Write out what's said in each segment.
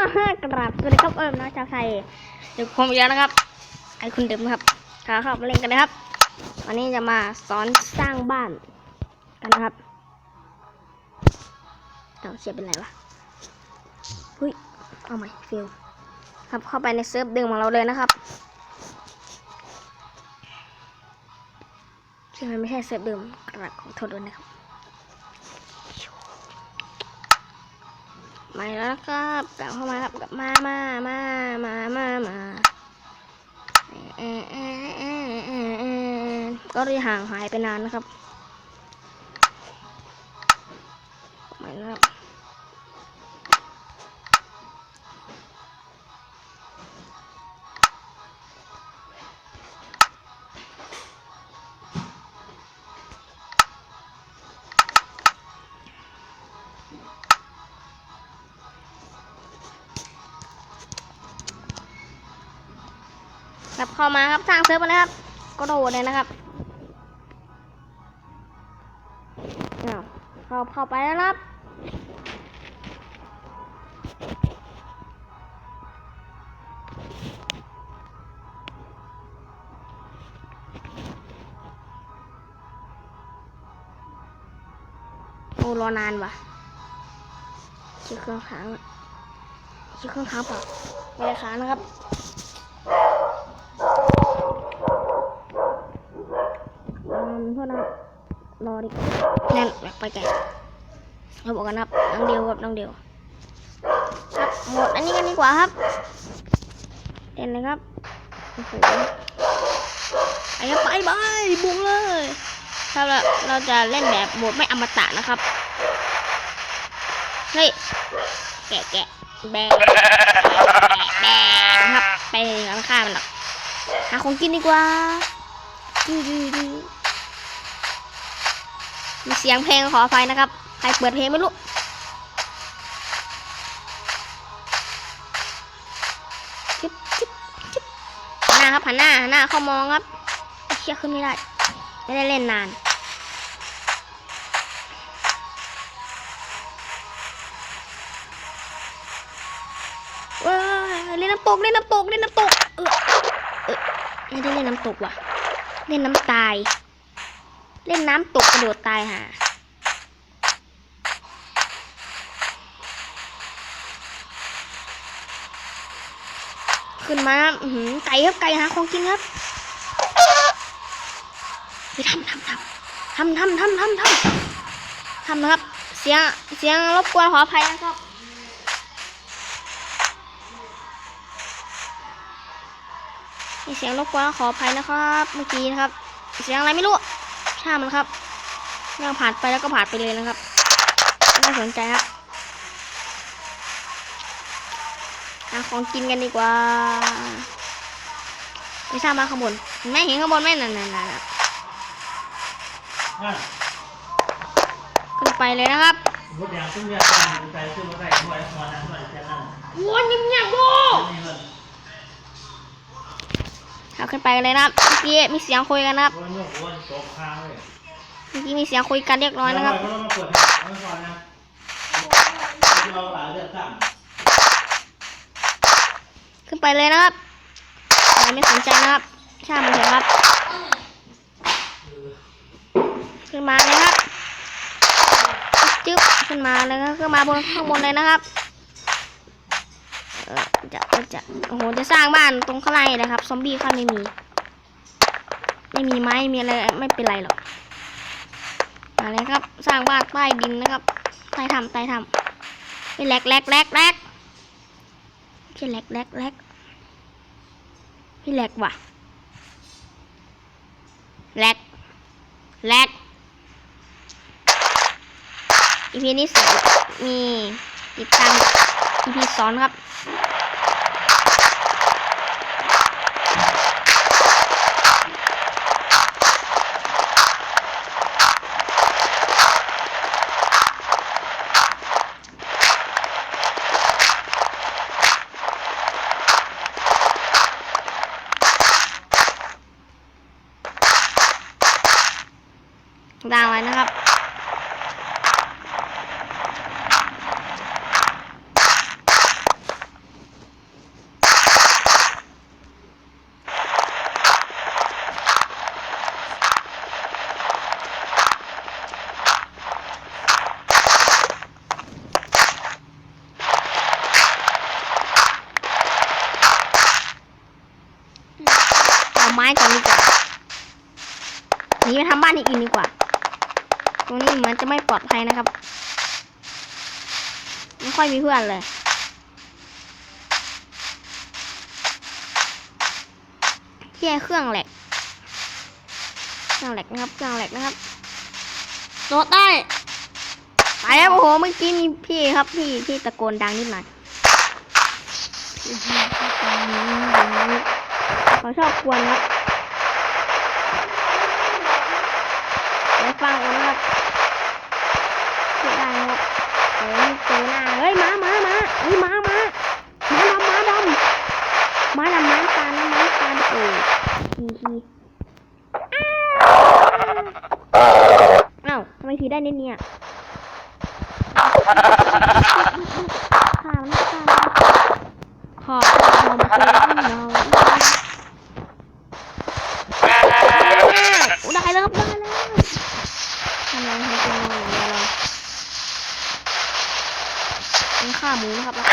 อ่าฮะกราบสวัสดีครับเอิมนะชาวไทยเดี๋ยวผมอีกแล้วนะครับ ไอคุณเดิมครับขาเข้ามาเล่นกันนะครับ วันนี้จะมาสอนสร้างบ้านกันนะครับเอาเสียเป็นไรวะเฮ้ยเอาใหม่ฟิลครับเข้าไปในเซิร์ฟเดิมของเราเลยนะครับซึ่งมันไม่ใช่เซิร์ฟเดิมกระของโทษด้วยนะครับ มาแล้วนะครับกลับเข้ามาครับกลับมามามามามามาก็เลยห่างหายไปนานนะครับมาแล้วครับ เข้ามาครับสร้างเซิร์ฟมาเลยครับก็โดดเลยนะครับเข้าเข้าไปแล้วครับโอ้รอนานว่ะชื่อเครื่องค้างชื่อเครื่องค้างเปล่าไม่ได้ค้างนะครับ อืมโทษนะครับรอดินั่นไปไกลเราบอกกันนะครับน้องเดียวครับน้องเดียว ครับหมดอันนี้กันดีกว่าครับเล่นเลยครับโอ้โหไปครับไปไปบุกเลยครับเราเราจะเล่นแบบโหมดไม่อมตะนะครับเฮ้ยแกะแกะแบงแบงครับไปร้านข้ามันหรอกหาของกินดีกว่าดูดูดู มีเสียงเพลงขออภัยนะครับ ใครเปิดเพลงไม่รู้จิ๊บจิ๊บจิ๊บหน้าครับหันหน้าหนหน้าเข้ามองครับเชี่ยขึ้นไม่ได้ ไม่ได้เล่นนานเล่นน้ำตก เล่นน้ำตก เล่นน้ำตก เออเออไม่ได้เล่นน้ำตกว่ะ เล่นน้ำตาย เล่นน้ำตกกระโดดตายหาขึ้นมาอื้อหือไก่ครับไก่หาของกินครับไปทำทำทำทำทำทำทำทำทำนะครับ เสียงเสียงรบกวนขออภัยนะครับ มีเสียงรบกวนขออภัยนะครับ เมื่อกี้นะครับ เสียงอะไรไม่รู้ ช่างมันครับเรื่องผ่านไปแล้วก็ผ่านไปเลยนะครับไม่สนใจครับหาของกินกันดีกว่าไม่ทราบมาข้างบนเห็นไหม่เห็นข้างบนไหมนั่นนั่นนั่นขึ้นไปเลยนะครับรถยางซึ่งยาตามใจซึ่งรถได้ด้วยมอนั้นด้วยแค่นั้นโอ้ยเงียบๆโว้นี่ เอาขึ้นไปกันเลยนะครับเมื่อกี้มีเสียงคุยกันนะครับเมื่อกี้มีเสียงคุยกันเรียบร้อยนะครับขึ้นไปเลยนะครับไรไม่สนใจนะครับช่างมันเถอะครับ ขึ้นมาเลยครับจึ๊บขึ้นมาเลยครับขึ้นมาบนข้างบนเลยนะครับเออจะ จะโอ้โหจะสร้างบ้านตรงข้างในเลยครับ ซอมบี้ข้าไม่มี ไม่มีไม้ไม่มีอะไรไม่เป็นไรหรอกมาเลยครับ สร้างบ้านใต้ดินนะครับใต้ถ้ำใต้ถ้ำไปแหลกแหลกแหลกแหลกไม่แหลกแหลกแหลกพี่แหลกว่ะแหลกแหลกอีพีนี้สมีติดตามอีพีสอนครับ ดาวไว้นะครับ เอาไม้ตอนนี้ก่อนนีไปทำบ้านอีกอินดีกว่า ตรงนี้เหมือนจะไม่ปลอดภัยนะครับ ไม่ค่อยมีเพื่อนเลยแย่เครื่องแหลกเครื่องแหลกนะครับ เครื่องแหลกนะครับโดดได้ไปแล้วโอ้โหเมื่อกี้มีพี่ครับพี่พี่ตะโกนดังนิดหน่อยเขาชอบกวนครับ ไปฟังกันะครับพูดได้นะครับเฮ้ยเจอหน้าเฮ้ยมามามาเฮ้ยมามามาดำมาดำมาดำน้ำตาลน้ำตาลโอ้ยฮีฮีอ้าวทำไมผีได้เนี่ยเนี่ยข้าวน้ำตาลขอบคุณเป็นน้องอู้ได้แล้วครับได้แล้วทำไมทำเป็นงง อย่างเดียวเราเป็นข้าหมูนะครับแล้ว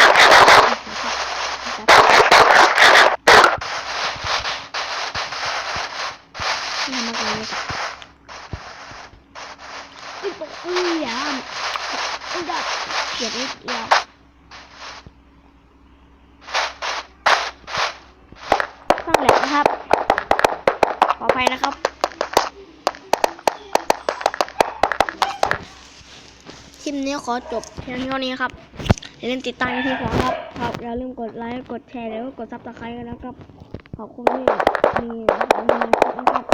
นี่ทำมาก่อนเลยครับอุ้ยตกอุ้ยยามอุ้ยดับเกียดนิดเดียวฟังแหลกนะครับ ขออภัยนะครับ คลิปนี้ขอจบเพียงเท่านี้ครับอย่าลืมติดตามที่ขอครับครับอย่าลืมกดไลค์กดแชร์แล้วก็กดซับสไครต์กันนะครับขอบคุณที่มีมานะครับ